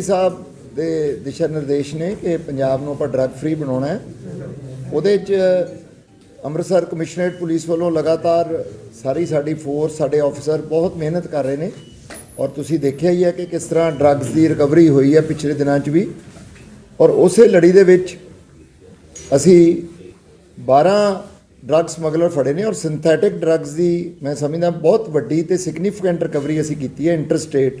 ਸਾਹਿਬ ਦੇ ਦਿਸ਼ਾ ਨਿਰਦੇਸ਼ ਨੇ ਕਿ ਪੰਜਾਬ ਨੂੰ ਆਪਾਂ ਡਰੱਗ ਫ੍ਰੀ ਬਣਾਉਣਾ ਹੈ। ਉਹਦੇ 'ਚ ਅੰਮ੍ਰਿਤਸਰ ਕਮਿਸ਼ਨਰੇਟ ਪੁਲਿਸ ਵੱਲੋਂ ਲਗਾਤਾਰ ਸਾਰੀ ਸਾਡੀ ਫੋਰਸ ਸਾਡੇ ਆਫੀਸਰ ਬਹੁਤ ਮਿਹਨਤ ਕਰ ਰਹੇ ਨੇ। ਔਰ ਤੁਸੀਂ ਦੇਖਿਆ ਹੀ ਹੈ ਕਿ ਕਿਸ ਤਰ੍ਹਾਂ ਡਰੱਗਸ ਦੀ ਰਿਕਵਰੀ ਹੋਈ ਹੈ ਪਿਛਲੇ ਦਿਨਾਂ 'ਚ ਵੀ। ਔਰ ਉਸੇ ਲੜੀ ਦੇ ਵਿੱਚ ਅਸੀਂ 12 ਡਰੱਗ ਸਮਗਲਰ ਫੜੇ ਨੇ ਔਰ ਸਿੰਥੈਟਿਕ ਡਰੱਗਸ ਦੀ ਮੈਂ ਸਮਝਦਾ ਬਹੁਤ ਵੱਡੀ ਤੇ ਸਿਗਨੀਫੀਕੈਂਟ ਰਿਕਵਰੀ ਅਸੀਂ ਕੀਤੀ ਹੈ ਇੰਟਰਸਟੇਟ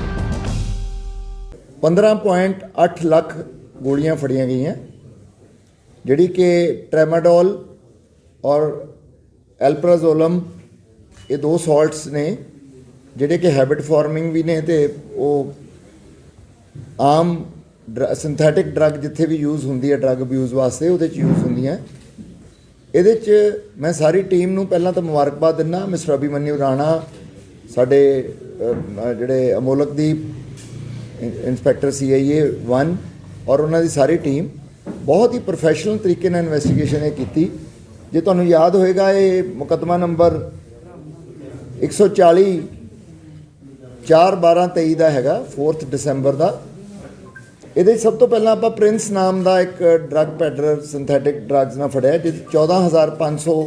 15.8 ਲੱਖ ਗੋਲੀਆਂ ਫੜੀਆਂ ਗਈਆਂ, ਜਿਹੜੀ ਕਿ ਟ੍ਰੈਮਾਡੋਲ ਔਰ ਐਲਪਰਾਜ਼ੋਲਮ, ਇਹ ਦੋ ਸਾਲਟਸ ਨੇ, ਜਿਹੜੇ ਕਿ ਹੈਬਿਟ ਫਾਰਮਿੰਗ ਵੀ ਨੇ ਤੇ ਉਹ ਆਮ ਸਿੰਥੈਟਿਕ ਡਰੱਗ ਜਿੱਥੇ ਵੀ ਯੂਜ਼ ਹੁੰਦੀ ਹੈ, ਡਰੱਗ ਅਬਿਊਜ਼ ਵਾਸਤੇ ਉਹਦੇ ਚ ਯੂਜ਼ ਹੁੰਦੀਆਂ। ਇਹਦੇ ਚ ਮੈਂ ਸਾਰੀ ਟੀਮ ਨੂੰ ਪਹਿਲਾਂ ਤਾਂ ਮੁਬਾਰਕਬਾਦ ਦਿੰਦਾ, ਮਿਸਟਰ ਅਭਿਮਨਿਊ ਰਾਣਾ, ਸਾਡੇ ਜਿਹੜੇ ਅਮੋਲਕਦੀਪ ਇੰਸਪੈਕਟਰ ਸੀਆਈਏ 1 ਔਰ ਉਹਨਾਂ ਦੀ ਸਾਰੀ ਟੀਮ ਬਹੁਤ ਹੀ ਪ੍ਰੋਫੈਸ਼ਨਲ ਤਰੀਕੇ ਨਾਲ ਇਨਵੈਸਟੀਗੇਸ਼ਨ ਇਹ ਕੀਤੀ। ਜੇ ਤੁਹਾਨੂੰ ਯਾਦ ਹੋਏਗਾ, ਇਹ ਮੁਕੱਦਮਾ ਨੰਬਰ 140 4 12 23 ਦਾ ਹੈਗਾ 4th ਦਸੰਬਰ ਦਾ। ਇਹਦੇ 'ਚ ਸਭ ਤੋਂ ਪਹਿਲਾਂ ਆਪਾਂ ਪ੍ਰਿੰਸ ਨਾਮ ਦਾ ਇੱਕ ਡਰੱਗ ਪੈਡਲਰ ਸਿੰਥੈਟਿਕ ਡਰੱਗਸ ਨਾਲ ਫੜਿਆ ਜਿਸ 'ਚ 14500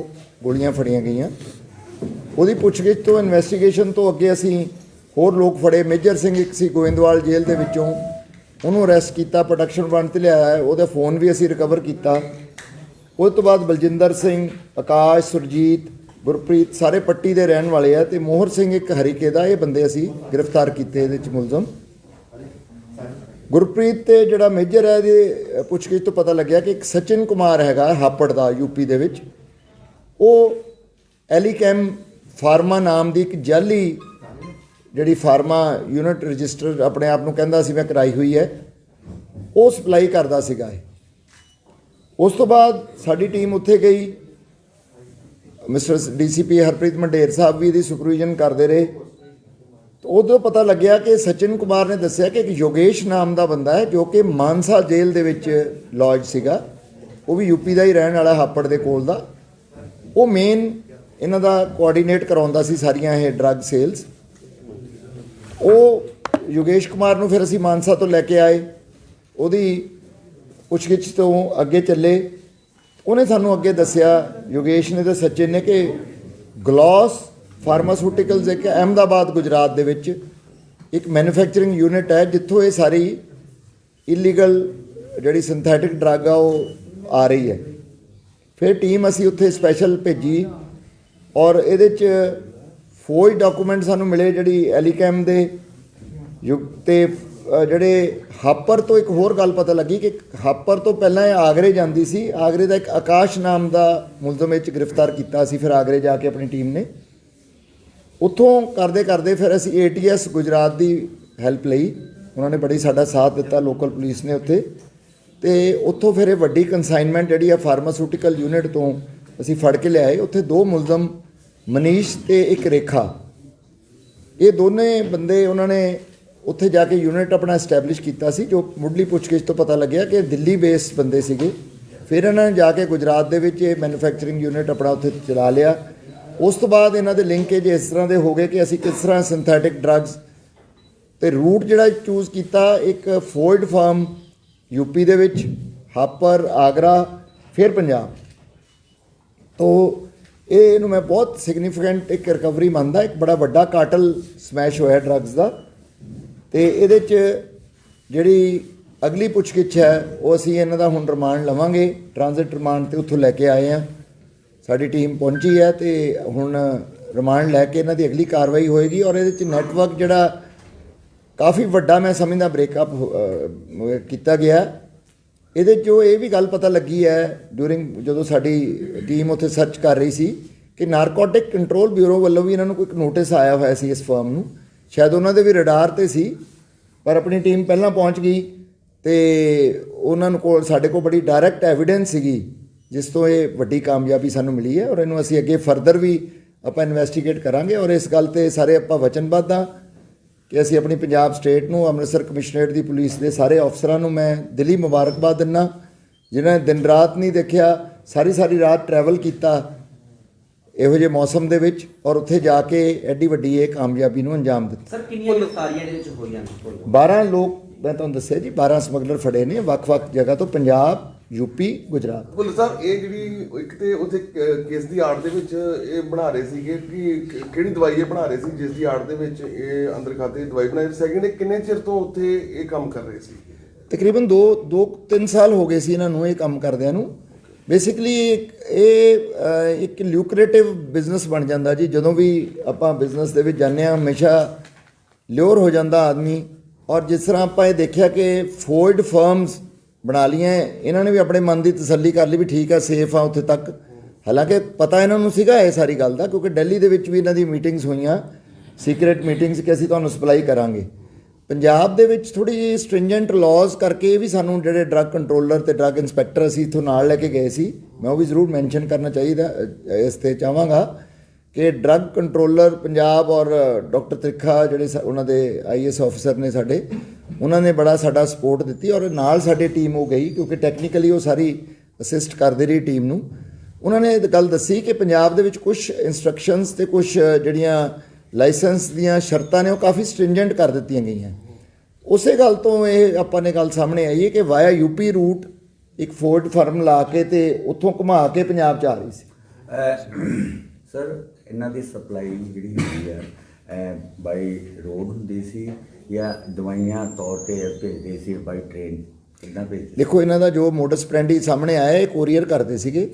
ਗੋਲੀਆਂ ਫੜੀਆਂ ਗਈਆਂ। ਉਹਦੀ ਪੁੱਛਗਿੱਛ ਤੋਂ ਇਨਵੈਸਟੀਗੇਸ਼ਨ ਤੋਂ ਅੱਗੇ ਅਸੀਂ ਹੋਰ ਲੋਕ ਫੜੇ। ਮੇਜਰ ਸਿੰਘ ਇੱਕ ਸੀ ਗੋਇੰਦਵਾਲ ਜੇਲ੍ਹ ਦੇ ਵਿੱਚੋਂ। ਉਹਨੂੰ ਅਰੈਸਟ ਕੀਤਾ ਪ੍ਰੋਡਕਸ਼ਨ ਬਣ ਤੇ ਲਿਆਇਆ ਉਹਦਾ ਫੋਨ ਵੀ ਅਸੀਂ ਰਿਕਵਰ ਕੀਤਾ। ਉਸ ਤੋਂ ਬਾਅਦ ਬਲਜਿੰਦਰ ਸਿੰਘ, ਆਕਾਸ਼, ਸੁਰਜੀਤ, ਗੁਰਪ੍ਰੀਤ ਸਾਰੇ ਪੱਟੀ ਦੇ ਰਹਿਣ ਵਾਲੇ ਆ ਤੇ ਮੋਹਰ ਸਿੰਘ ਇੱਕ ਹਰੀਕੇ ਦਾ, ਇਹ ਬੰਦੇ ਅਸੀਂ ਗ੍ਰਿਫਤਾਰ ਕੀਤੇ ਇਹਦੇ 'ਚ ਮੁਲਜ਼ਮ। ਗੁਰਪ੍ਰੀਤ ਤੇ ਜਿਹੜਾ ਮੇਜਰ ਹੈ, ਇਹਦੇ ਪੁੱਛਗਿੱਛ ਤੋਂ ਪਤਾ ਲੱਗਿਆ ਕਿ ਇੱਕ ਸਚਿਨ ਕੁਮਾਰ ਹੈਗਾ ਹਾਪੜ ਦਾ ਯੂਪੀ ਦੇ ਵਿੱਚ। ਉਹ ਐਲੀਕੈਮ ਫਾਰਮਾ ਨਾਮ ਦੀ ਇੱਕ ਜਾਲੀ ਜਿਹੜੀ ਫਾਰਮਾ ਯੂਨਿਟ ਰਜਿਸਟਰ ਆਪਣੇ ਆਪ ਨੂੰ ਕਹਿੰਦਾ ਸੀ, ਮੈਂ ਕਰਾਈ ਹੋਈ ਹੈ। ਉਹ ਸਪਲਾਈ ਕਰਦਾ ਸੀਗਾ ਇਹ। ਉਸ ਤੋਂ ਬਾਅਦ ਸਾਡੀ ਟੀਮ ਉੱਥੇ ਗਈ। ਮਿਸਟਰ ਡੀਸੀਪੀ ਹਰਪ੍ਰੀਤ ਮੰਡੇਰ ਸਾਹਿਬ ਵੀ ਇਹਦੀ ਸੁਪਰਵਿਜ਼ਨ ਕਰਦੇ ਰਹੇ। ਉਦੋਂ ਪਤਾ ਲੱਗਿਆ ਕਿ ਸਚਿਨ ਕੁਮਾਰ ਨੇ ਦੱਸਿਆ ਕਿ ਇੱਕ ਯੋਗੇਸ਼ ਨਾਮ ਦਾ ਬੰਦਾ ਹੈ, ਜੋ ਕਿ ਮਾਨਸਾ ਜੇਲ੍ਹ ਦੇ ਵਿੱਚ ਲੌਜ ਸੀਗਾ। ਉਹ ਵੀ ਯੂਪੀ ਦਾ ਹੀ ਰਹਿਣ ਵਾਲਾ, ਹਾਪੜ ਦੇ ਕੋਲ ਦਾ। ਉਹ ਮੇਨ ਇਹਨਾਂ ਦਾ ਕੋਆਰਡੀਨੇਟ ਕਰਾਉਂਦਾ ਸੀ ਸਾਰੀਆਂ ਇਹ ਡਰੱਗ ਸੇਲਸ ਉਹ ਯੋਗੇਸ਼ ਕੁਮਾਰ ਨੂੰ ਫਿਰ ਅਸੀਂ ਮਾਨਸਾ ਤੋਂ ਲੈ ਕੇ ਆਏ। ਉਹਦੀ ਪੁੱਛਗਿੱਛ ਤੋਂ ਅੱਗੇ ਚੱਲੇ। ਉਹਨੇ ਸਾਨੂੰ ਅੱਗੇ ਦੱਸਿਆ, ਯੋਗੇਸ਼ ਨੇ ਤੇ ਸੱਚੇ ਨੇ ਕਿ ਗਲੋਸ ਫਾਰਮਾਸਿਊਟੀਕਲਸ ਇੱਕ ਅਹਿਮਦਾਬਾਦ, ਗੁਜਰਾਤ ਦੇ ਵਿੱਚ ਇੱਕ ਮੈਨੂਫੈਕਚਰਿੰਗ ਯੂਨਿਟ ਹੈ, ਜਿੱਥੋਂ ਇਹ ਸਾਰੀ ਇਲੀਗਲ ਜਿਹੜੀ ਸਿੰਥੈਟਿਕ ਡਰੱਗ ਆ, ਉਹ ਆ ਰਹੀ ਹੈ। ਫਿਰ ਟੀਮ ਅਸੀਂ ਉੱਥੇ ਸਪੈਸ਼ਲ ਭੇਜੀ ਔਰ ਇਹਦੇ ਚ ਫੌਜ ਡਾਕੂਮੈਂਟ ਸਾਨੂੰ ਮਿਲੇ ਜਿਹੜੀ ਐਲੀਕੈਮ ਦੇ ਯੁੱਗ ਤੇ ਜਿਹੜੇ ਹਾਪਰ ਤੋਂ ਇੱਕ ਹੋਰ ਗੱਲ ਪਤਾ ਲੱਗੀ ਕਿ ਹਾਪਰ ਤੋਂ ਪਹਿਲਾਂ ਇਹ ਆਗਰੇ ਜਾਂਦੀ ਸੀ। ਆਗਰੇ ਦਾ ਇੱਕ ਆਕਾਸ਼ ਨਾਮ ਦਾ ਮੁਲਜ਼ਮ ਵਿੱਚ ਗ੍ਰਿਫਤਾਰ ਕੀਤਾ ਸੀ, ਫਿਰ ਆਗਰੇ ਜਾ ਕੇ ਆਪਣੀ ਟੀਮ ਨੇ। ਉੱਥੋਂ ਕਰਦੇ ਕਰਦੇ ਫਿਰ ਅਸੀਂ ਏਟੀਐਸ ਗੁਜਰਾਤ ਦੀ ਹੈਲਪ ਲਈ। ਉਹਨਾਂ ਨੇ ਬੜੀ ਸਾਡਾ ਸਾਥ ਦਿੱਤਾ ਲੋਕਲ ਪੁਲਿਸ ਨੇ ਉੱਥੇ। ਤੇ ਉੱਥੋਂ ਫਿਰ ਇਹ ਵੱਡੀ ਕਨਸਾਈਨਮੈਂਟ ਜਿਹੜੀ ਆ ਫਾਰਮਾਸਿਊਟੀਕਲ ਯੂਨਿਟ ਤੋਂ ਅਸੀਂ ਫੜ ਕੇ ਲਿਆਏ। ਉੱਥੇ ਦੋ ਮੁਲਜ਼ਮ ਮਨੀਸ਼ ਤੇ ਇੱਕ ਰੇਖਾ। ਇਹ ਦੋਨੇ ਬੰਦੇ ਉਹਨਾਂ ਨੇ ਉੱਥੇ ਜਾ ਕੇ ਯੂਨਿਟ ਆਪਣਾ ਐਸਟੈਬਲਿਸ਼ ਕੀਤਾ ਸੀ, ਜੋ ਮੁੱਢਲੀ ਪੁੱਛਗਿੱਛ ਤੋਂ ਪਤਾ ਲੱਗਿਆ ਕਿ ਦਿੱਲੀ ਬੇਸਡ ਬੰਦੇ ਸੀਗੇ। ਫਿਰ ਇਹਨਾਂ ਨੇ ਜਾ ਕੇ ਗੁਜਰਾਤ ਦੇ ਵਿੱਚ ਇਹ ਮੈਨੂਫੈਕਚਰਿੰਗ ਯੂਨਿਟ ਆਪਣਾ ਉੱਥੇ ਚਲਾ ਲਿਆ। ਉਸ ਤੋਂ ਬਾਅਦ ਇਹਨਾਂ ਦੇ ਲਿੰਕੇਜ ਇਸ ਤਰ੍ਹਾਂ ਦੇ ਹੋ ਗਏ ਕਿ ਅਸੀਂ ਕਿਸ ਤਰ੍ਹਾਂ ਸਿੰਥੈਟਿਕ ਡਰੱਗਸ ਤੇ ਰੂਟ ਜਿਹੜਾ ਚੂਜ਼ ਕੀਤਾ, ਇੱਕ ਫੋਰਡ ਫਾਰਮ ਯੂਪੀ ਦੇ ਵਿੱਚ ਹਾਪਰ ਆਗਰਾ ਫਿਰ ਪੰਜਾਬ। ਤੋਂ ਇਹ ਇਹਨੂੰ ਮੈਂ ਬਹੁਤ ਸਿਗਨੀਫੀਕੈਂਟ ਇੱਕ ਰਿਕਵਰੀ ਮੰਨਦਾ, ਇੱਕ ਬੜਾ ਵੱਡਾ ਕਾਟਲ ਸਮੈਸ਼ ਹੋਇਆ ਡਰੱਗਸ ਦਾ। ਤੇ ਇਹਦੇ ਚ ਜਿਹੜੀ ਅਗਲੀ ਪੁੱਛਗਿੱਛ ਹੈ, ਉਹ ਅਸੀਂ ਇਹਨਾਂ ਦਾ ਹੁਣ ਰਿਮਾਂਡ ਲਵਾਂਗੇ ਟ੍ਰਾਂਜ਼ਿਟ ਰਿਮਾਂਡ ਤੇ ਉੱਥੋਂ ਲੈ ਕੇ ਆਏ ਆ ਸਾਡੀ ਟੀਮ ਪਹੁੰਚੀ ਹੈ ਤੇ ਹੁਣ ਰਿਮਾਂਡ ਲੈ ਕੇ ਇਹਨਾਂ ਦੀ ਅਗਲੀ ਕਾਰਵਾਈ ਹੋਏਗੀ ਔਰ ਇਹਦੇ ਚ ਨੈਟਵਰਕ ਜਿਹੜਾ ਕਾਫੀ ਵੱਡਾ, ਮੈਂ ਸਮਝਦਾ ਬ੍ਰੇਕਅਪ ਕੀਤਾ ਗਿਆ ਇਹਦੇ 'ਚੋਂ ਇਹ ਵੀ ਗੱਲ ਪਤਾ ਲੱਗੀ ਹੈ ਡਿਊਰਿੰਗ ਜਦੋਂ ਸਾਡੀ ਟੀਮ ਉੱਥੇ ਸਰਚ ਕਰ ਰਹੀ ਸੀ ਕਿ ਨਾਰਕੋਟਿਕ ਕੰਟਰੋਲ ਬਿਊਰੋ ਵੱਲੋਂ ਵੀ ਇਹਨਾਂ ਨੂੰ ਕੋਈ ਨੋਟਿਸ ਆਇਆ ਹੋਇਆ ਸੀ ਇਸ ਫਰਮ ਨੂੰ। ਸ਼ਾਇਦ ਉਹਨਾਂ ਦੇ ਵੀ ਰਡਾਰ ਤੇ ਸੀ, ਪਰ ਆਪਣੀ ਟੀਮ ਪਹਿਲਾਂ ਪਹੁੰਚ ਗਈ ਤੇ ਉਹਨਾਂ ਨੂੰ ਕੋਲ, ਸਾਡੇ ਕੋਲ ਬੜੀ ਡਾਇਰੈਕਟ ਐਵੀਡੈਂਸ ਸੀਗੀ, ਜਿਸ ਤੋਂ ਇਹ ਵੱਡੀ ਕਾਮਯਾਬੀ ਸਾਨੂੰ ਮਿਲੀ ਹੈ ਔਰ ਇਹਨੂੰ ਅਸੀਂ ਅੱਗੇ ਫਰਦਰ ਵੀ ਆਪਾਂ ਇਨਵੈਸਟੀਗੇਟ ਕਰਾਂਗੇ ਔਰ ਇਸ ਗੱਲ ਤੇ ਸਾਰੇ ਆਪਾਂ ਵਚਨਬੱਧ ਹਾਂ। ਕਿ ਅਸੀਂ ਆਪਣੀ ਪੰਜਾਬ ਸਟੇਟ ਨੂੰ ਅੰਮ੍ਰਿਤਸਰ ਕਮਿਸ਼ਨਰੇਟ ਦੀ ਪੁਲਿਸ ਦੇ ਸਾਰੇ ਅਫਸਰਾਂ ਨੂੰ ਮੈਂ ਦਿਲੀ ਮੁਬਾਰਕਬਾਦ ਦਿੰਦਾ ਜਿਨ੍ਹਾਂ ਨੇ ਦਿਨ ਰਾਤ ਨਹੀਂ ਦੇਖਿਆ ਸਾਰੀ ਸਾਰੀ ਰਾਤ ਟਰੈਵਲ ਕੀਤਾ ਇਹੋ ਜਿਹੇ ਮੌਸਮ ਦੇ ਵਿੱਚ ਔਰ ਉੱਥੇ ਜਾ ਕੇ ਐਡੀ ਵੱਡੀ ਇਹ ਕਾਮਯਾਬੀ ਨੂੰ ਅੰਜਾਮ ਦਿੱਤਾ। ਸਰ ਕਿੰਨੀਆਂ ਗ੍ਰਿਫਤਾਰੀਆਂ ਇਹਦੇ ਵਿੱਚ ਹੋਈਆਂ ਨੇ? 12 ਲੋਕ ਮੈਂ ਤੁਹਾਨੂੰ ਦੱਸਿਆ ਜੀ 12 ਸਮਗਲਰ ਫੜੇ ਨੇ ਵੱਖ-ਵੱਖ ਜਗ੍ਹਾ ਤੋਂ ਪੰਜਾਬ ਯੂਪੀ ਗੁਜਰਾਤ। ਭੁੱਲ ਸਾਹਿਬ ਇਹ ਜਿਹੜੀ ਇੱਕ ਤੇ ਉੱਥੇ ਕੇਸ ਦੀ ਆੜ ਦੇ ਵਿੱਚ ਇਹ ਬਣਾ ਰਹੇ ਸੀਗੇ ਕਿ ਕਿਹੜੀ ਦਵਾਈ ਇਹ ਬਣਾ ਰਹੇ ਸੀ ਜਿਸ ਦੀ ਆੜ ਦੇ ਵਿੱਚ ਇਹ ਅੰਦਰ ਖਾਤੇ ਦਵਾਈ ਬਣਾਈ। ਸੈਕਿੰਡ ਕਿੰਨੇ ਚਿਰ ਤੋਂ ਉੱਥੇ ਇਹ ਕੰਮ ਕਰ ਰਹੇ ਸੀ? ਤਕਰੀਬਨ 2 2 3 ਸਾਲ ਹੋ ਗਏ ਸੀ ਇਹਨਾਂ ਨੂੰ ਇਹ ਕੰਮ ਕਰਦਿਆਂ ਨੂੰ। ਬੇਸਿਕਲੀ ਇਹ ਇੱਕ ਲਿਊਕਰੇਟਿਵ ਬਿਜ਼ਨਸ ਬਣ ਜਾਂਦਾ ਜੀ। ਜਦੋਂ ਵੀ ਆਪਾਂ ਬਿਜ਼ਨਸ ਦੇ ਵਿੱਚ ਜਾਂਦੇ ਹਾਂ ਹਮੇਸ਼ਾ ਲਿਓਰ ਹੋ ਜਾਂਦਾ ਆਦਮੀ। ਔਰ ਜਿਸ ਤਰ੍ਹਾਂ ਆਪਾਂ ਇਹ ਦੇਖਿਆ ਕਿ ਫੋਰਡ ਫਰਮਸ ਬਣਾ ਲਈਆਂ ਇਹਨਾਂ ਨੇ ਵੀ ਆਪਣੇ ਮਨ ਦੀ ਤਸੱਲੀ ਕਰ ਲਈ ਵੀ ਠੀਕ ਆ ਸੇਫ ਆ ਉੱਥੇ ਤੱਕ। ਹਾਲਾਂਕਿ ਪਤਾ ਇਹਨਾਂ ਨੂੰ ਸੀਗਾ ਇਹ ਸਾਰੀ ਗੱਲ ਦਾ, ਕਿਉਂਕਿ ਦਿੱਲੀ ਦੇ ਵਿੱਚ ਵੀ ਇਹਨਾਂ ਦੀ ਮੀਟਿੰਗਸ ਹੋਈਆਂ। ਸੀਕ੍ਰੀਟ ਮੀਟਿੰਗਸ ਕਿ ਅਸੀਂ ਤੁਹਾਨੂੰ ਸਪਲਾਈ ਕਰਾਂਗੇ। ਪੰਜਾਬ ਦੇ ਵਿੱਚ ਥੋੜੀ ਜਿਹੀ ਸਟ੍ਰਿੰਜੈਂਟ ਲਾਜ਼ ਕਰਕੇ ਇਹ ਵੀ ਸਾਨੂੰ ਜਿਹੜੇ ਡਰੱਗ ਕੰਟਰੋਲਰ ਤੇ ਡਰੱਗ ਇਨਸਪੈਕਟਰ ਅਸੀਂ ਇਥੋਂ ਨਾਲ ਲੈ ਕੇ ਗਏ ਸੀ, ਮੈਂ ਉਹ ਵੀ ਜ਼ਰੂਰ ਮੈਂਸ਼ਨ ਕਰਨਾ ਚਾਹੀਦਾ ਇਸ ਤੇ ਚਾਹਾਂਗਾ ਕਿ ਡਰੱਗ ਕੰਟਰੋਲਰ ਪੰਜਾਬ ਔਰ ਡਾਕਟਰ ਤ੍ਰਿਖਾ ਜਿਹੜੇ ਸਾ- ਉਹਨਾਂ ਦੇ ਆਈਐਸ ਆਫੀਸਰ ਨੇ ਸਾਡੇ ਉਹਨਾਂ ਨੇ ਬੜਾ ਸਾਡਾ ਸਪੋਰਟ ਦਿੱਤੀ ਔਰ ਨਾਲ ਸਾਡੀ ਟੀਮ ਉਹ ਗਈ ਕਿਉਂਕਿ ਟੈਕਨੀਕਲੀ ਉਹ ਸਾਰੀ ਅਸਿਸਟ ਕਰਦੇ ਰਹੀ ਟੀਮ ਨੂੰ। ਉਹਨਾਂ ਨੇ ਗੱਲ ਦੱਸੀ ਕਿ ਪੰਜਾਬ ਦੇ ਵਿੱਚ ਕੁਝ ਇਨਸਟਰਕਸ਼ਨਸ ਤੇ ਕੁਝ ਜਿਹੜੀਆਂ ਲਾਇਸੈਂਸ ਦੀਆਂ ਸ਼ਰਤਾਂ ਨੇ ਉਹ ਕਾਫੀ ਸਟ੍ਰਿੰਜੈਂਟ ਕਰ ਦਿੱਤੀਆਂ ਗਈਆਂ। ਉਸੇ ਗੱਲ ਤੋਂ ਇਹ ਆਪਾਂ ਨੇ ਗੱਲ ਸਾਹਮਣੇ ਆਈ ਹੈ ਕਿ ਵਾਇਆ ਯੂਪੀ ਰੂਟ ਇੱਕ ਫੋਰਡ ਫਰਮ ਲਾ ਕੇ ਤੇ ਉੱਥੋਂ ਘੁਮਾ ਕੇ ਪੰਜਾਬ ਚ ਆ ਰਹੀ ਸੀ। ਸਰ, ਇਹਨਾਂ ਦੀ ਸਪਲਾਈ ਜਿਹੜੀ ਹੁੰਦੀ ਹੈ ਬਾਈ ਰੋਡ ਹੁੰਦੀ ਸੀ ਜਾਂ ਦਵਾਈਆਂ ਤੌਰ ਤੇ ਭੇਜਦੇ ਸੀ ਬਾਈ ਟ੍ਰੇਨ ਕਿੰਨਾ ਭੇਜਦੇ ਦੇਖੋ ਇਹਨਾਂ ਦਾ ਜੋ ਮੋਡਸ ਪ੍ਰੈਂਡੀ ਸਾਹਮਣੇ ਆਇਆ ਇਹ ਕੋਰੀਅਰ ਕਰਦੇ ਸੀਗੇ।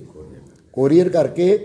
ਕੋਰੀਅਰ ਕਰਕੇ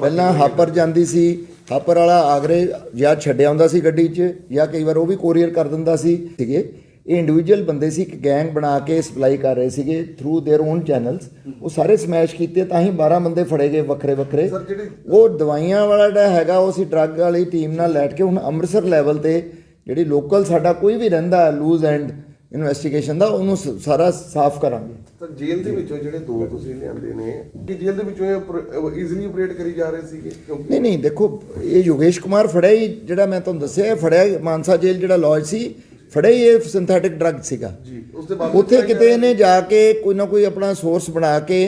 ਪਹਿਲਾਂ ਹਾਪਰ ਜਾਂਦੀ ਸੀ ਹਾਪਰ ਵਾਲਾ ਆਗਰੇ ਜਾਂ ਛੱਡਿਆ ਹੁੰਦਾ ਸੀ ਗੱਡੀ 'ਚ ਜਾਂ ਕਈ ਵਾਰ ਉਹ ਵੀ ਕੋਰੀਅਰ ਕਰ ਦਿੰਦਾ ਸੀ ਸੀਗੇ। ਇਹ ਇੰਡੀਵਿਜੂਅਲ ਬੰਦੇ ਸੀ ਇੱਕ ਗੈਂਗ ਬਣਾ ਕੇ ਸਪਲਾਈ ਕਰ ਰਹੇ ਸੀਗੇ ਥਰੂ देयर ਓਨ ਚੈਨਲਸ ਉਹ ਸਾਰੇ ਸਮੈਸ਼ ਕੀਤੇ ਤਾਂ ਹੀ 12 ਬੰਦੇ ਫੜੇ ਗਏ ਵੱਖਰੇ ਵੱਖਰੇ ਸਰ, ਜਿਹੜੀ- ਉਹ ਦਵਾਈਆਂ ਵਾਲਾ ਜਿਹੜਾ ਹੈਗਾ ਉਹ ਅਸੀਂ ਡਰੱਗ ਵਾਲੀ ਟੀਮ ਨਾਲ ਲੈਟ ਕੇ ਹੁਣ ਅੰਮ੍ਰਿਤਸਰ ਲੈਵਲ ਤੇ ਜਿਹੜੀ ਲੋਕਲ ਸਾਡਾ ਕੋਈ ਵੀ ਰਹਿੰਦਾ ਲੂਜ਼ ਐਂਡ ਇਨਵੈਸਟੀਗੇਸ਼ਨ ਦਾ ਉਹਨੂੰ ਸ- ਸਾਰਾ ਸਾਫ਼ ਕਰਾਂਗੇ ਤਾਂ ਜੇਲ੍ਹ ਦੇ ਵਿੱਚੋਂ ਜਿਹੜੇ ਦੋ ਤੁਸੀਂ ਲਿਆਂਦੇ ਨੇ ਕਿ ਜੇਲ੍ਹ ਦੇ ਵਿੱਚੋਂ ਇਹ ਈਜ਼ੀਲੀ ਆਪਰੇਟ ਕਰੀ ਜਾ ਰਹੇ ਸੀਗੇ ਕਿਉਂਕਿ ਨਹੀਂ ਨਹੀਂ ਦੇਖੋ ਇਹ ਯੋਗੇਸ਼ ਕੁਮਾਰ ਫੜਿਆ ਹੀ ਜਿਹੜਾ ਮੈਂ ਤੁਹਾਨੂੰ ਦੱਸਿਆ ਇਹ ਫੜਿਆ ਹੀ ਮਾਨਸਾ ਜੇਲ੍ਹ ਜਿਹੜਾ ਲੌਜ ਸੀ ਫੜਿਆ ਹੀ ਇਹ ਸਿੰਥੈਟਿਕ ਡਰੱਗ ਸੀਗਾ। ਜੀ ਉਸ ਦੇ ਬਾਅਦ ਉੱਥੇ ਕਿਤੇ ਇਹਨੇ ਜਾ ਕੇ ਕੋਈ ਨਾ ਕੋਈ ਆਪਣਾ ਸੋਰਸ ਬਣਾ ਕੇ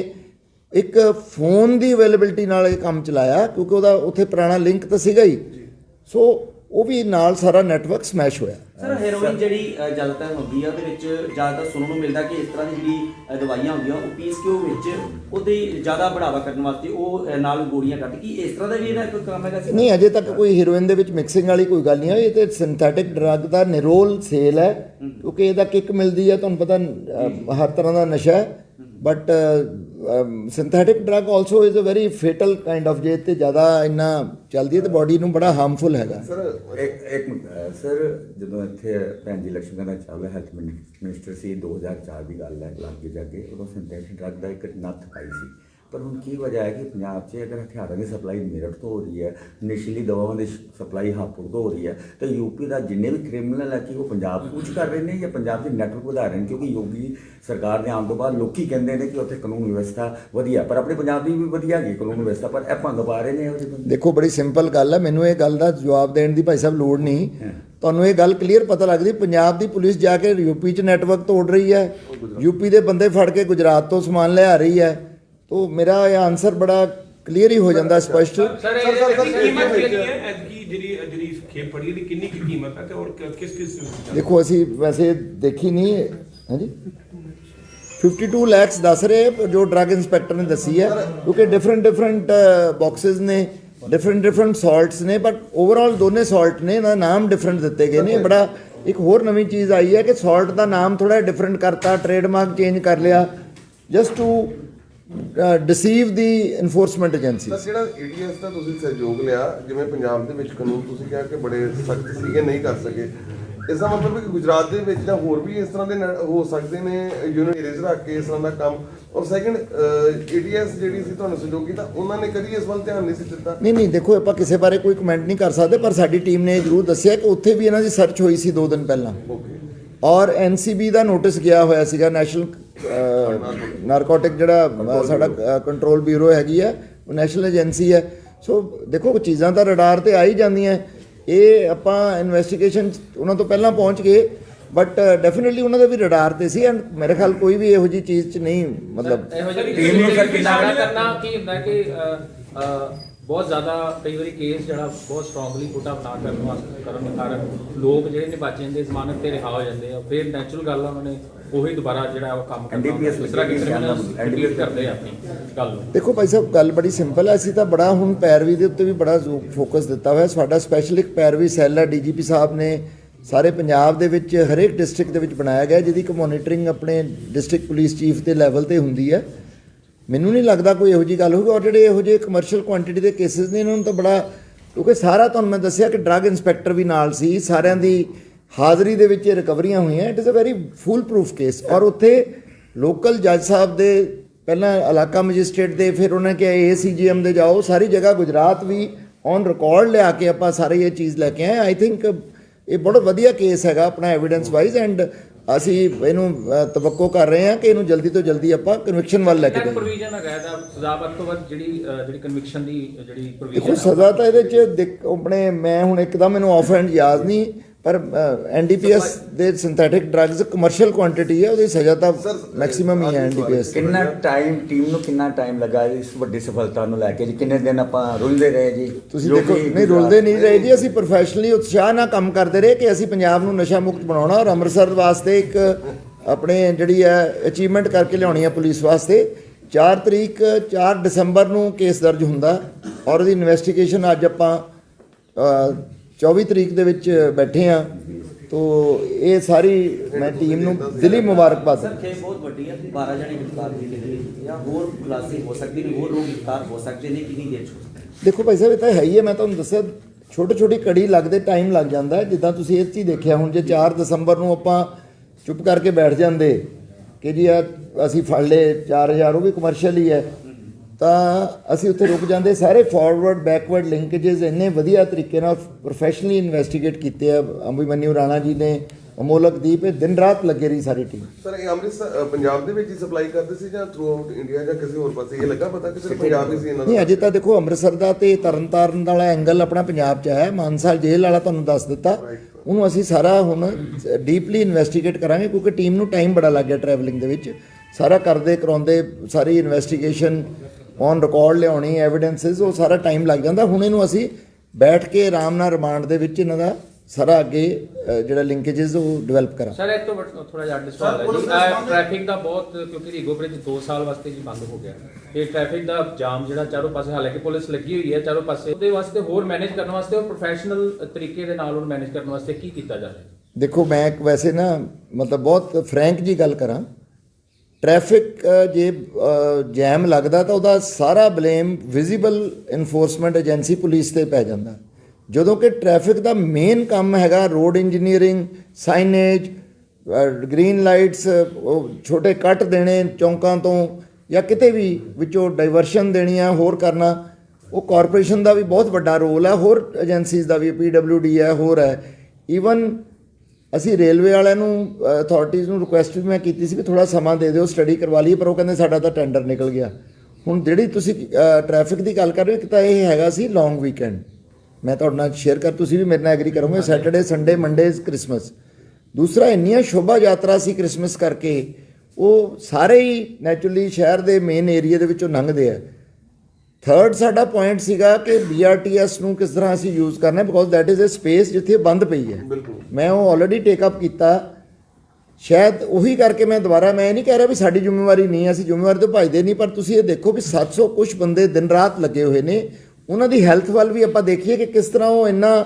ਇੱਕ ਫੋਨ ਦੀ ਅਵੇਲੇਬਿਲਟੀ ਨਾਲ ਇਹ ਕੰਮ ਚਲਾਇਆ ਕਿਉਂਕਿ ਉਹਦਾ ਉੱਥੇ ਪੁਰਾਣਾ ਲਿੰਕ ਤਾਂ ਸੀਗਾ ਹੀ। ਸੋ ਉਹ ਵੀ ਨਾਲ ਸਾਰਾ ਨੈਟਵਰਕ ਸਮੈਸ਼ ਹੋਇਆ। ਸਰ ਹੈਰੋਇਨ ਜਿਹੜੀ ਜ਼ਿਆਦਾਤਰ ਹੁੰਦੀ ਆ ਉਹਦੇ ਵਿੱਚ ਜ਼ਿਆਦਾਤਰ ਸੁਣਨ ਨੂੰ ਮਿਲਦਾ ਕਿ ਇਸ ਤਰ੍ਹਾਂ ਦੀ ਜਿਹੜੀ ਦਵਾਈਆਂ ਹੁੰਦੀਆਂ ਉਹ ਉਹ ਵਿੱਚ ਉਹਦੇ ਜ਼ਿਆਦਾ ਬੜਾਵਾ ਕਰਨ ਵਾਸਤੇ ਉਹ ਨਾਲ ਗੋਲੀਆਂ ਕੱਢ ਕੀ ਇਸ ਤਰ੍ਹਾਂ ਦਾ ਵੀ ਇਹਦਾ ਕੋਈ ਕੰਮ ਹੈਗਾ ਸੀ? ਨਹੀਂ ਅਜੇ ਤੱਕ ਕੋਈ ਹੀਰੋਇਨ ਦੇ ਵਿੱਚ ਮਿਕਸਿੰਗ ਵਾਲੀ ਕੋਈ ਗੱਲ ਨਹੀਂ ਹੈ ਇਹ ਤੇ ਸਿੰਥੈਟਿਕ ਡਰੱਗ ਦਾ ਨਿਰੋਲ ਸੇਲ ਹੈ। ਕਿਉਂਕਿ ਇਹਦਾ ਕਿੱਕ ਮਿਲਦੀ ਹੈ ਤੁਹਾਨੂੰ ਪਤਾ ਹਰ ਤਰ੍ਹਾਂ ਦਾ ਨਸ਼ਾ ਹੈ। But synthetic drug also is a very fatal kind of ਜੇ ਤੇ ਜ਼ਿਆਦਾ ਇੰਨਾ ਚੱਲਦੀ ਹੈ ਤੇ ਬਾਡੀ ਨੂੰ ਬੜਾ ਹਾਰਮਫੁਲ ਹੈਗਾ। ਸਰ ਇੱਕ ਇੱਕ ਸਰ ਜਦੋਂ ਇੱਥੇ ਭੈਣ ਜੀ ਲక్ష్ਮੀ ਦਾ ਚਾਵਲਾ ਹੈਲਥ ਮਿਨਿਸਟਰ ਸੀ 2004 ਦੀ ਗੱਲ ਹੈ, ਲੱਗੇ ਜਾ ਕੇ, ਉਦੋਂ ਸਿੰਥੈਟਿਕ ਡਰੱਗ ਦਾ ਇੱਕ ਨੱਥ ਪਾਈ ਸੀ। ਪਰ ਹੁਣ ਕੀ ਵਜ੍ਹਾ ਹੈ ਕਿ ਪੰਜਾਬ 'ਚ ਅਗਰ ਹਥਿਆਰਾਂ ਦੀ ਸਪਲਾਈ ਮੇਰਠ ਤੋਂ ਹੋ ਰਹੀ ਹੈ ਨਸ਼ੀਲੀ ਦਵਾਵਾਂ ਦੀ ਸਪਲਾਈ ਹਾਪੁਰ ਤੋਂ ਹੋ ਰਹੀ ਹੈ ਤਾਂ ਯੂਪੀ ਦਾ ਜਿੰਨੇ ਵੀ ਕ੍ਰਿਮੀਨਲ ਹੈ ਕਿ ਉਹ ਪੰਜਾਬ ਕੂਚ ਕਰ ਰਹੇ ਨੇ ਜਾਂ ਪੰਜਾਬ ਦੀ ਨੈਟਵਰਕ ਵਧਾ ਰਹੇ ਨੇ? ਕਿਉਂਕਿ ਯੋਗੀ ਸਰਕਾਰ ਦੇ ਆਉਣ ਤੋਂ ਬਾਅਦ ਲੋਕੀ ਕਹਿੰਦੇ ਨੇ ਕਿ ਉੱਥੇ ਕਾਨੂੰਨ ਵਿਵਸਥਾ ਵਧੀਆ ਪਰ ਆਪਣੇ ਪੰਜਾਬ ਦੀ ਵੀ ਵਧੀਆ ਹੈਗੀ ਕਾਨੂੰਨ ਵਿਵਸਥਾ ਪਰ ਇਹ ਭੰਗ ਪਾ ਰਹੇ ਨੇ ਬੰਦੇ? ਦੇਖੋ ਬੜੀ ਸਿੰਪਲ ਗੱਲ ਹੈ ਮੈਨੂੰ ਇਹ ਗੱਲ ਦਾ ਜਵਾਬ ਦੇਣ ਦੀ ਭਾਈ ਸਾਹਿਬ ਲੋੜ ਨਹੀਂ। ਤੁਹਾਨੂੰ ਇਹ ਗੱਲ ਕਲੀਅਰ ਪਤਾ ਲੱਗਦੀ ਪੰਜਾਬ ਦੀ ਪੁਲਿਸ ਜਾ ਕੇ ਯੂਪੀ 'ਚ ਨੈਟਵਰਕ ਤੋੜ ਰਹੀ ਹੈ। ਯੂਪੀ ਦੇ ਬੰਦੇ ਫੜ ਕੇ ਗੁਜਰਾਤ ਤੋਂ ਸਮਾਨ ਲਿਆ ਰਹੀ ਹੈ। ਤੋ ਮੇਰਾ ਇਹ ਆਨਸਰ ਬੜਾ ਕਲੀਅਰ ਹੀ ਹੋ ਜਾਂਦਾ ਸਪਸ਼ਟ ਸਰ ਸਰ, ਕੀਮਤ ਕਿੰਨੀ ਹੈ ਐਤਕੀ ਜਿਹੜੀ ਜਿਹੜੀ ਖੇਪ ਫੜੀ ਦੀ ਕਿੰਨੀ ਕੀ ਕੀਮਤ ਹੈ ਤੇ ਔਰ ਕਿਸ ਕਿਸ ਦੇਖੋ ਅਸੀਂ ਵੈਸੇ ਦੇਖੀ ਨਹੀਂ ਹਾਂਜੀ 52 ਲੱਖ ਦੱਸ ਰਹੇ ਜੋ ਡਰੱਗ ਇਨਸਪੈਕਟਰ ਨੇ ਦੱਸੀ ਹੈ ਕਿਉਂਕਿ ਡਿਫਰੈਂਟ ਡਿਫਰੈਂਟ ਬਾਕਸਸ ਨੇ ਡਿਫਰੈਂਟ ਡਿਫਰੈਂਟ ਸਾਲਟਸ ਨੇ ਬਟ ਓਵਰਆਲ ਦੋਨੇ ਸਾਲਟ ਨੇ ਇਹਦਾ ਨਾਮ ਡਿਫਰੈਂਟ ਦਿੱਤੇ ਗਏ ਨੇ ਬੜਾ ਇੱਕ ਹੋਰ ਨਵੀਂ ਚੀਜ਼ ਆਈ ਹੈ ਕਿ ਸਾਲਟ ਦਾ ਨਾਮ ਥੋੜਾ ਡਿਫਰੈਂਟ ਕਰਤਾ ਟ੍ਰੇਡਮਾਰਕ ਚੇਂਜ ਕਰ ਲਿਆ just to deceive the enforcement agency ਤਾਂ ਜਿਹੜਾ ਏਡੀਐਸ ਦਾ ਤੁਸੀਂ ਸਹਿਯੋਗ ਲਿਆ ਜਿਵੇਂ ਪੰਜਾਬ ਦੇ ਵਿੱਚ ਕਾਨੂੰਨ ਤੁਸੀਂ ਕਿਹਾ ਕਿ ਬੜੇ ਸਖਤ ਸੀਗੇ ਨਹੀਂ ਕਰ ਸਕੇ। ਇਸ ਦਾ ਮਤਲਬ ਹੈ ਕਿ ਗੁਜਰਾਤ ਦੇ ਵਿੱਚ ਜਾਂ ਹੋਰ ਵੀ ਇਸ ਤਰ੍ਹਾਂ ਦੇ ਹੋ ਸਕਦੇ ਨੇ ਯੂਨਿਟ ਏਰੀਜ਼ ਰੱਖ ਕੇ ਇਸ ਤਰ੍ਹਾਂ ਦਾ ਕੰਮ। ਔਰ ਸੈਕੰਡ ਏਡੀਐਸ ਜਿਹੜੀ ਸੀ ਤੁਹਾਨੂੰ ਸਹਿਯੋਗ ਕੀਤਾ ਉਹਨਾਂ ਨੇ ਕਦੀ ਇਸ ਵੱਲ ਧਿਆਨ ਨਹੀਂ ਸੀ ਦਿੱਤਾ? ਨਹੀਂ ਨਹੀਂ ਦੇਖੋ ਆਪਾਂ ਕਿਸੇ ਬਾਰੇ ਕੋਈ ਕਮੈਂਟ ਨਹੀਂ ਕਰ ਸਕਦੇ ਪਰ ਸਾਡੀ ਟੀਮ ਨੇ ਜ਼ਰੂਰ ਦੱਸਿਆ ਕਿ ਉੱਥੇ ਵੀ ਇਹਨਾਂ ਦੀ ਸਰਚ ਹੋਈ ਸੀ 2 ਦਿਨ ਪਹਿਲਾਂ। ਓਕੇ ਔਰ ਐਨਸੀਬੀ ਦਾ ਨੋਟਿਸ ਗਿਆ ਹੋਇਆ ਸੀਗਾ ਨੈਸ਼ਨਲ ਨਾਰਕੋਟਿਕ ਜਿਹੜਾ ਸਾਡਾ ਕੰਟਰੋਲ ਬਿਊਰੋ ਹੈਗੀ ਹੈ ਉਹ ਨੈਸ਼ਨਲ ਏਜੰਸੀ ਹੈ। ਸੋ ਦੇਖੋ ਚੀਜ਼ਾਂ ਤਾਂ ਰਡਾਰ ਤੇ ਆ ਹੀ ਜਾਂਦੀਆਂ। ਇਹ ਆਪਾਂ ਇਨਵੈਸਟੀਗੇਸ਼ਨ ਉਹਨਾਂ ਤੋਂ ਪਹਿਲਾਂ ਪਹੁੰਚ ਗਏ ਬਟ ਡੈਫੀਨਿਟਲੀ ਉਹਨਾਂ ਦੇ ਵੀ ਰਡਾਰ ਤੇ ਸੀ ਐਂਡ ਮੇਰੇ ਖਿਆਲ ਕੋਈ ਵੀ ਇਹੋ ਜੀ ਚੀਜ਼ 'ਚ ਨਹੀਂ ਮਤਲਬ ਇਹੋ ਜਿਹੀ ਟੀਮ ਨੂੰ ਸਰ ਕਿੰਨਾ- ਕਰਨਾ ਕੀ ਹੁੰਦਾ ਕਿ ਬਹੁਤ ਜ਼ਿਆਦਾ ਕਈ ਵਾਰੀ ਕੇਸ ਜਿਹੜਾ ਬਹੁਤ ਸਟਰੋਂਗਲੀ ਪੁੱਟ ਨਾ ਕਰਨ ਵਾਸਤੇ ਕਰਨ ਕਾਰਨ ਲੋਕ ਜਿਹੜੇ ਨੇ ਬਚ ਜਾਂਦੇ ਜ਼ਮਾਨਤ ਤੇ ਰਿਹਾ ਹੋ ਜਾਂਦੇ ਆ। ਫਿਰ ਨੈਚੁਰਲ ਗੱਲ ਆ ਉਹਨਾਂ ਨੇ ਉਹੀ ਦੁਬਾਰਾ ਜਿਹੜਾ ਉਹ ਕੰਮ ਕਰਨਾ NDPS ਇਸ ਤਰ੍ਹਾਂ repeat ਕਰਦੇ ਆ ਆਪਣੀ ਗੱਲ ਨੂੰ। ਦੇਖੋ ਭਾਈ ਸਾਹਿਬ ਗੱਲ ਬੜੀ ਸਿੰਪਲ ਹੈ ਅਸੀਂ ਤਾਂ ਬੜਾ ਹੁਣ ਪੈਰਵੀ ਦੇ ਉੱਤੇ ਵੀ ਬੜਾ ਫੋਕਸ ਦਿੱਤਾ ਹੋਇਆ। ਸਾਡਾ ਸਪੈਸ਼ਲ ਇੱਕ ਪੈਰਵੀ ਸੈੱਲ ਹੈ ਡੀਜੀਪੀ ਸਾਹਿਬ ਨੇ ਸਾਰੇ ਪੰਜਾਬ ਦੇ ਵਿੱਚ ਹਰੇਕ ਡਿਸਟ੍ਰਿਕਟ ਦੇ ਵਿੱਚ ਬਣਾਇਆ ਗਿਆ ਜਿਹਦੀ ਕਿ ਮੋਨੀਟਰਿੰਗ ਆਪਣੇ ਡਿਸਟ੍ਰਿਕਟ ਪੁਲਿਸ ਚੀਫ ਦੇ ਲੈਵਲ ਤੇ ਹੁੰਦੀ ਹੈ। ਮੈਨੂੰ ਨਹੀਂ ਲੱਗਦਾ ਕੋਈ ਇਹੋ ਜੀ ਗੱਲ ਹੋਊਗੀ। ਔਰ ਜਿਹੜੇ ਇਹੋ ਜਿਹੇ ਕਮਰਸ਼ੀਅਲ ਕੁਆਂਟੀਟੀ ਦੇ ਕੇਸਿਸ ਨੇ, ਇਹਨਾਂ ਨੂੰ ਤਾਂ ਬੜਾ ਕਿਉਂਕਿ ਸਾਰਾ ਤੁਹਾਨੂੰ ਮੈਂ ਦੱਸਿਆ ਕਿ ਡਰੱਗ ਇਨਸਪੈਕਟਰ ਵੀ ਨਾਲ ਸੀ, ਸਾਰਿਆਂ ਦੀ ਹਾਜ਼ਰੀ ਦੇ ਵਿੱਚ ਇਹ ਰਿਕਵਰੀਆਂ ਹੋਈਆਂ। It is a very full proof case ਔਰ ਉੱਥੇ ਲੋਕਲ ਜੱਜ ਸਾਹਿਬ ਦੇ ਪਹਿਲਾਂ ਇਲਾਕਾ ਮੈਜਿਸਟ੍ਰੇਟ ਦੇ, ਫਿਰ ਉਹਨਾਂ ਕਿਹਾ ਏਸੀਜੀਐਮ ਦੇ ਜਾਓ। ਸਾਰੀ ਜਗ੍ਹਾ ਗੁਜਰਾਤ ਵੀ ਔਨ ਰਿਕਾਰਡ ਲਿਆ ਕੇ ਆਪਾਂ ਸਾਰੇ ਇਹ ਚੀਜ਼ ਲੈ ਕੇ ਆਏ। ਆਈ ਥਿੰਕ ਇਹ ਬਹੁਤ ਵਧੀਆ ਕੇਸ ਹੈਗਾ ਆਪਣਾ ਐਵੀਡੈਂਸ ਵਾਈਜ਼ ਐਂਡ ਅਸੀਂ ਇਹਨੂੰ ਤਵੱਕੋ ਕਰ ਰਹੇ ਹਾਂ ਕਿ ਇਹਨੂੰ ਜਲਦੀ ਤੋਂ ਜਲਦੀ ਆਪਾਂ ਕਨਵਿਕਸ਼ਨ ਵੱਲ ਲੈ ਕੇ ਜਾਈਏ ਪ੍ਰੋਵੀਜ਼ਨ ਹੈਗਾ ਇਹਦਾ ਸਜ਼ਾ ਵੱਧ ਤੋਂ ਵੱਧ ਜਿਹੜੀ ਜਿਹੜੀ ਕਨਵਿਕਸ਼ਨ ਦੀ ਜਿਹੜੀ ਦੇਖੋ ਪ੍ਰੋਵੀਜ਼ਨ ਸਜ਼ਾ ਤਾਂ ਇਹਦੇ ਚ ਦੇਖ- ਆਪਣੇ ਮੈਂ ਹੁਣ ਇੱਕਦਮ ਮੈਨੂੰ ਆਫ ਹੈਂਡ ਯਾਦ ਨਹੀਂ ਪਰ ਐਨਡੀਪੀਐਸ ਦੇ ਸਿੰਥੈਟਿਕ ਡਰੱਗਸ ਕਮਰਸ਼ੀਅਲ ਕੁਆਂਟੀਟੀ ਹੈ ਉਹਦੀ ਸਜ਼ਾ ਤਾਂ ਮੈਕਸਿਮਮ ਹੀ ਹੈ ਐਨਡੀਪੀਐਸ ਕਿੰਨਾ ਟਾਈਮ ਟੀਮ ਨੂੰ ਕਿੰਨਾ ਟਾਈਮ ਲੱਗਾ ਇਸ ਵੱਡੀ ਸਫਲਤਾ ਨੂੰ ਲੈ ਕੇ ਜੀ? ਕਿੰਨੇ ਦਿਨ ਆਪਾਂ ਰੁਲਦੇ ਰਹੇ ਜੀ? ਤੁਸੀਂ ਦੇਖੋ ਨਹੀਂ ਰੁਲਦੇ ਨਹੀਂ ਰਹੇ ਜੀ ਅਸੀਂ ਪ੍ਰੋਫੈਸ਼ਨਲੀ ਉਤਸ਼ਾਹ ਨਾਲ ਕੰਮ ਕਰਦੇ ਰਹੇ ਕਿ ਅਸੀਂ ਪੰਜਾਬ ਨੂੰ ਨਸ਼ਾ ਮੁਕਤ ਬਣਾਉਣਾ ਔਰ ਅੰਮ੍ਰਿਤਸਰ ਵਾਸਤੇ ਇੱਕ ਆਪਣੇ ਜਿਹੜੀ ਹੈ ਅਚੀਵਮੈਂਟ ਕਰਕੇ ਲਿਆਉਣੀ ਹੈ ਪੁਲਿਸ ਵਾਸਤੇ। 4 ਤਰੀਕ 4 ਦਸੰਬਰ ਨੂੰ ਕੇਸ ਦਰਜ ਹੁੰਦਾ ਔਰ ਉਹਦੀ ਇਨਵੈਸਟੀਗੇਸ਼ਨ ਅੱਜ ਆਪਾਂ 24 ਤਰੀਕ ਦੇ ਵਿੱਚ ਬੈਠੇ ਆ ਤੋ ਇਹ ਸਾਰੀ ਮੈਂ ਟੀਮ ਨੂੰ ਦਿਲੀ ਮੁਬਾਰਕਬਾਦ ਸਰ ਖੇਪ ਬਹੁਤ ਵੱਡੀ ਹੈ। 12 ਜਣੇ ਗ੍ਰਿਫਤਾਰ ਗਏ ਨੇ ਜਾਂ ਹੋਰ ਖੁਲਾਸੇ ਹੋ ਸਕਦੇ ਨੇ ਹੋਰ ਲੋਕ ਗ੍ਰਿਫਤਾਰ ਹੋ ਸਕਦੇ ਨੇ ਕਿੰਨੀ ਦੇਰ ਚ ਦੇਖੋ ਭਾਈ ਸਾਹਿਬ ਇਹ ਤਾਂ ਹੈ ਹੀ ਹੈ। ਮੈਂ ਤੁਹਾਨੂੰ ਦੱਸਿਆ ਛੋਟੀ ਛੋਟੀ ਕੜੀ ਲੱਗਦੇ ਟਾਈਮ ਲੱਗ ਜਾਂਦਾ ਹੈ। ਜਿੱਦਾਂ ਤੁਸੀਂ ਇਹ 'ਚ ਹੀ ਦੇਖਿਆ ਹੁਣ ਜੇ 4 ਦਸੰਬਰ ਨੂੰ ਆਪਾਂ ਚੁੱਪ ਕਰਕੇ ਬੈਠ ਜਾਂਦੇ ਕਿ ਜੀ ਆ ਅਸੀਂ ਫੜ ਲਏ 4000 ਉਹ ਵੀ ਕਮਰਸ਼ੀਅਲ ਹੀ ਹੈ। ਤਾਂ ਅਸੀਂ ਉੱਥੇ ਰੁਕ ਜਾਂਦੇ ਸਾਰੇ ਫਾਰਵਰਡ ਬੈਕਵਰਡ ਲਿੰਕੇजेस ਇੰਨੇ ਵਧੀਆ ਤਰੀਕੇ ਨਾਲ ਪ੍ਰੋਫੈਸ਼ਨਲੀ ਇਨਵੈਸਟੀਗੇਟ ਕੀਤੇ ਆ। ਅੰਬੀਮਨਿਊ ਰਾਣਾ ਜੀ ਨੇ ਅਮੋਲਕ ਦੀਪ ਇਹ ਦਿਨ ਰਾਤ ਲੱਗੇ ਰਹੀ ਸਾਰੀ ਟੀਮ ਸਰ ਇਹ ਅੰਮ੍ਰਿਤਸਰ ਪੰਜਾਬ ਦੇ ਵਿੱਚ ਹੀ ਸਪਲਾਈ ਕਰਦੇ ਸੀ ਜਾਂ ਥਰੂ ਆਊਟ ਇੰਡੀਆ ਜਾਂ ਕਿਸੇ ਹੋਰ ਪਾਸੇ? ਇਹ ਲੱਗਾ ਪਤਾ ਕਿ ਸਿਰਫ ਪੰਜਾਬ ਹੀ ਸੀ ਇਹਨਾਂ ਨਹੀਂ ਦਾ ਅਜੇ ਤਾਂ ਦੇਖੋ ਅੰਮ੍ਰਿਤਸਰ ਦਾ ਤੇ ਤਰਨਤਾਰਨ ਵਾਲਾ ਐਂਗਲ ਆਪਣਾ ਪੰਜਾਬ 'ਚ ਹੈ। ਮਾਨਸਾ ਜੇਲ੍ਹ ਵਾਲਾ ਤੁਹਾਨੂੰ ਦੱਸ ਦਿੱਤਾ। ਉਹਨੂੰ ਅਸੀਂ ਸਾਰਾ ਹੁਣ ਡੀਪਲੀ ਇਨਵੈਸਟੀਗੇਟ ਕਰਾਂਗੇ ਕਿਉਂਕਿ ਟੀਮ ਨੂੰ ਟਾਈਮ ਬੜਾ ਲੱਗ ਗਿਆ ਟਰੈਵਲਿੰਗ ਦੇ ਵਿੱਚ। ਸਾਰਾ ਕਰਦੇ ਕਰਾਉਂਦੇ ਸਾਰੀ ਇਨਵੈਸਟੀਗੇਸ਼ਨ ਔਨ ਰਿਕਾਰਡ ਲਿਆਉਣੀ ਐਵੀਡੈਂਸਸ ਉਹ ਸਾਰਾ ਟਾਈਮ ਲੱਗ ਜਾਂਦਾ। ਹੁਣ ਇਹਨੂੰ ਅਸੀਂ ਬੈਠ ਕੇ ਆਰਾਮ ਨਾਲ ਰਿਮਾਂਡ ਦੇ ਵਿੱਚ ਇਹਨਾਂ ਦਾ ਸਾਰਾ ਅੱਗੇ ਜਿਹੜਾ ਲਿੰਕੇजेस ਉਹ ਡਿਵੈਲਪ ਕਰਾਂ ਸਰ ਇਹ ਤੋਂ ਥੋੜਾ ਜਿਹਾ ਅੱਡ ਸਵਾਲ ਹੈ ਜੀ। ਟ੍ਰੈਫਿਕ ਦਾ ਬਹੁਤ ਕਿਉਂਕਿ ਰੀਗੋ ਬ੍ਰਿਜ 2 ਸਾਲ ਵਾਸਤੇ ਜੀ ਬੰਦ ਹੋ ਗਿਆ। ਇਹ ਟ੍ਰੈਫਿਕ ਦਾ ਜਾਮ ਜਿਹੜਾ ਚਾਰੋਂ ਪਾਸੇ ਹਾਲਾਂਕਿ ਪੁਲਿਸ ਲੱਗੀ ਹੋਈ ਹੈ ਚਾਰੋਂ ਪਾਸੇ ਉਹਦੇ ਵਾਸਤੇ ਹੋਰ ਮੈਨੇਜ ਕਰਨ ਵਾਸਤੇ ਔਰ ਪ੍ਰੋਫੈਸ਼ਨਲ ਤਰੀਕੇ ਦੇ ਨਾਲ ਉਹਨੂੰ ਮੈਨੇਜ ਕਰਨ ਵਾਸਤੇ ਕੀ ਕੀਤਾ ਜਾ ਰਿਹਾ? ਦੇਖੋ ਮੈਂ ਇੱਕ ਵੈਸੇ ਨਾ ਮਤਲਬ ਬਹੁਤ ਫਰੈਂਕ ਜੀ ਗੱਲ ਕਰਾਂ। ਟ੍ਰੈਫਿਕ ਜੇ ਜੈਮ ਲੱਗਦਾ ਤਾਂ ਉਹਦਾ ਸਾਰਾ blame visible enforcement agency police ਤੇ ਪੈ ਜਾਂਦਾ। ਜਦੋਂ ਕਿ ਟ੍ਰੈਫਿਕ ਦਾ ਮੇਨ ਕੰਮ ਹੈਗਾ road engineering signage green lights ਉਹ ਛੋਟੇ ਕੱਟ ਦੇਣੇ ਚੌਂਕਾਂ ਤੋਂ ਜਾਂ ਕਿਤੇ ਵੀ ਵਿੱਚੋਂ ਡਾਈਵਰਸ਼ਨ ਦੇਣੀ ਦੇਣੀਆਂ, ਹੋਰ ਕਰਨਾ, ਉਹ ਕਾਰਪੋਰੇਸ਼ਨ ਦਾ ਵੀ ਬਹੁਤ ਵੱਡਾ ਰੋਲ ਹੈ ਹੋਰ ਏਜੰਸੀਜ਼ ਦਾ ਵੀ ਪੀਡਬਲਯੂਡੀ ਹੈ, ਹੋਰ ਹੈ। ਈਵਨ ਅਸੀਂ ਰੇਲਵੇ ਵਾਲਿਆਂ ਨੂੰ ਅਥਾਰਟੀਜ਼ ਨੂੰ ਰਿਕੁਐਸਟ ਵੀ ਮੈਂ ਕੀਤੀ ਸੀ ਕਿ ਥੋੜਾ ਸਮਾਂ ਦੇ ਦਿਓ ਸਟੱਡੀ ਕਰਵਾ ਲਈਏ ਪਰ ਉਹ ਕਹਿੰਦੇ ਸਾਡਾ ਤਾਂ ਟੈਂਡਰ ਨਿਕਲ ਗਿਆ। ਹੁਣ ਜਿਹੜੀ ਤੁਸੀਂ ਟ੍ਰੈਫਿਕ ਦੀ ਗੱਲ ਕਰ ਰਹੇ ਹੋ ਇੱਕ ਤਾਂ ਇਹ ਹੈਗਾ ਸੀ ਲੌਂਗ ਵੀਕਐਂਡ ਮੈਂ ਤੁਹਾਡੇ ਨਾਲ ਸ਼ੇਅਰ ਕਰ ਤੁਸੀਂ ਵੀ ਮੇਰੇ ਨਾਲ ਐਗਰੀ ਕਰੋਗੇ ਸੈਟਰਡੇ ਸੰਡੇ ਮੰਡੇ ਕ੍ਰਿਸਮਸ ਦੂਸਰਾ ਇੰਨੀਆਂ ਸ਼ੋਭਾ ਯਾਤਰਾ ਸੀ ਕ੍ਰਿਸਮਸ ਕਰਕੇ ਉਹ ਸਾਰੇ ਹੀ ਨੈਚੁਰਲੀ ਸ਼ਹਿਰ ਦੇ ਮੇਨ ਏਰੀਆ ਦੇ ਵਿੱਚੋਂ ਲੰਘਦੇ ਆ। ਥਰਡ ਸਾਡਾ ਪੁਆਇੰਟ ਸੀਗਾ ਕਿ BRTS ਨੂੰ ਕਿਸ ਤਰ੍ਹਾਂ ਅਸੀਂ ਯੂਜ਼ ਕਰਨਾ ਹੈ because that is a space ਜਿੱਥੇ ਬੰਦ ਪਈ ਹੈ। ਮੈਂ ਉਹ ਆਲਰੇਡੀ ਟੇਕ ਅਪ ਕੀਤਾ। ਸ਼ਾਇਦ ਉਹੀ ਕਰਕੇ ਮੈਂ ਦੁਬਾਰਾ ਮੈਂ ਇਹ ਨਹੀਂ ਕਹਿ ਰਿਹਾ ਵੀ ਸਾਡੀ ਜ਼ਿੰਮੇਵਾਰੀ ਨਹੀਂ ਹੈ ਅਸੀਂ ਜ਼ਿੰਮੇਵਾਰੀ ਤੋਂ ਭਜਦੇ ਨਹੀਂ ਪਰ ਤੁਸੀਂ ਇਹ ਦੇਖੋ ਕਿ 700 ਕੁਝ ਬੰਦੇ ਦਿਨ ਰਾਤ ਲੱਗੇ ਹੋਏ ਨੇ। ਉਹਨਾਂ ਦੀ ਹੈਲਥ ਵੱਲ ਵੀ ਆਪਾਂ ਦੇਖੀਏ ਕਿ ਕਿਸ ਤਰ੍ਹਾਂ ਉਹ ਇੰਨਾ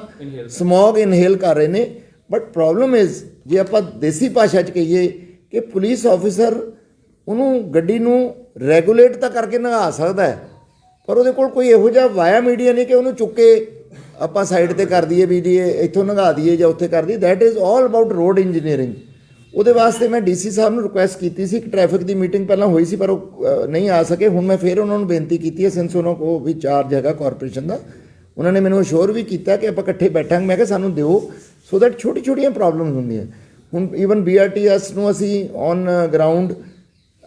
ਸਮੌਗ ਇਨਹੇਲ ਕਰ ਰਹੇ ਨੇ। ਬਟ ਪ੍ਰੋਬਲਮ ਇਜ਼ ਜੇ ਆਪਾਂ ਦੇਸੀ ਭਾਸ਼ਾ 'ਚ ਕਹੀਏ ਕਿ ਪੁਲਿਸ ਆਫੀਸਰ ਉਹਨੂੰ ਗੱਡੀ ਨੂੰ ਰੈਗੂਲੇਟ ਤਾਂ ਕਰਕੇ ਨਗਾ ਸਕਦਾ ਹੈ ਪਰ ਉਹਦੇ ਕੋਲ ਕੋਈ ਇਹੋ ਜਿਹਾ ਵਾਇਆ ਮੀਡੀਆ ਨਹੀਂ ਕਿ ਉਹਨੂੰ ਚੁੱਕ ਕੇ ਆਪਾਂ ਸਾਈਡ ਤੇ ਕਰ ਦਈਏ ਵੀ ਜੀ ਇਹ ਇੱਥੋਂ ਲੰਘਾ ਦਈਏ ਜਾਂ ਉੱਥੇ ਕਰ ਦਈਏ। That is all about road engineering ਉਹਦੇ ਵਾਸਤੇ ਮੈਂ ਡੀਸੀ ਸਾਹਿਬ ਨੂੰ ਰਿਕੁਐਸਟ ਕੀਤੀ ਸੀ ਕਿ ਟ੍ਰੈਫਿਕ ਦੀ ਮੀਟਿੰਗ ਪਹਿਲਾਂ ਹੋਈ ਸੀ, ਪਰ ਉਹ ਨਹੀਂ ਆ ਸਕੇ। ਹੁਣ ਮੈਂ ਫੇਰ ਉਹਨਾਂ ਨੂੰ ਬੇਨਤੀ ਕੀਤੀ ਹੈ ਸਿੰਸ ਉਹਨਾਂ ਕੋ ਵੀ ਚਾਰਜ ਹੈਗਾ ਕਾਰਪੋਰੇਸ਼ਨ ਦਾ, ਉਹਨਾਂ ਨੇ ਮੈਨੂੰ ਅਸ਼ੋਰ ਵੀ ਕੀਤਾ ਕਿ ਆਪਾਂ ਇਕੱਠੇ ਬੈਠਾਂਗੇ। ਮੈਂ ਕਿਹਾ ਸਾਨੂੰ ਦਿਓ ਸੋ ਦੈਟ ਛੋਟੀ ਛੋਟੀਆਂ ਪ੍ਰੋਬਲਮਸ ਹੁੰਦੀਆਂ। ਹੁਣ ਈਵਨ ਬੀਆਰਟੀਐਸ ਨੂੰ ਅਸੀਂ ਔਨ ਗਰਾਊਂਡ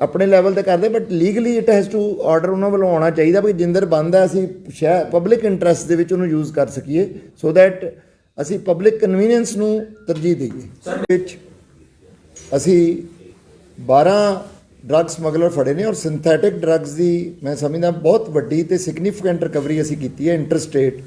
ਆਪਣੇ ਲੈਵਲ ਤੇ ਕਰਦੇ but legally it has to order ਉਹਨਾਂ ਵੱਲੋਂ ਆਉਣਾ ਚਾਹੀਦਾ ਵੀ ਜਿੰਦਰ ਬੰਦ ਹੈ ਅਸੀਂ ਪਬਲਿਕ ਇੰਟਰਸਟ ਦੇ ਵਿੱਚ ਉਹਨੂੰ ਯੂਜ਼ ਕਰ ਸਕੀਏ ਸੋ ਦੈਟ ਅਸੀਂ ਪਬਲਿਕ ਕਨਵੀਨੀਅੰਸ ਨੂੰ ਤਰਜੀਹ ਦਈਏ। ਵਿੱਚ ਅਸੀਂ 12 ਡਰੱਗ ਸਮਗਲਰ ਫੜੇ ਨੇ ਔਰ ਸਿੰਥੈਟਿਕ ਡਰੱਗਸ ਦੀ ਮੈਂ ਸਮਝਦਾ ਬਹੁਤ ਵੱਡੀ ਤੇ ਸਿਗਨੀਫੀਕੈਂਟ ਰਿਕਵਰੀ ਅਸੀਂ ਕੀਤੀ ਹੈ ਇੰਟਰਸਟੇਟ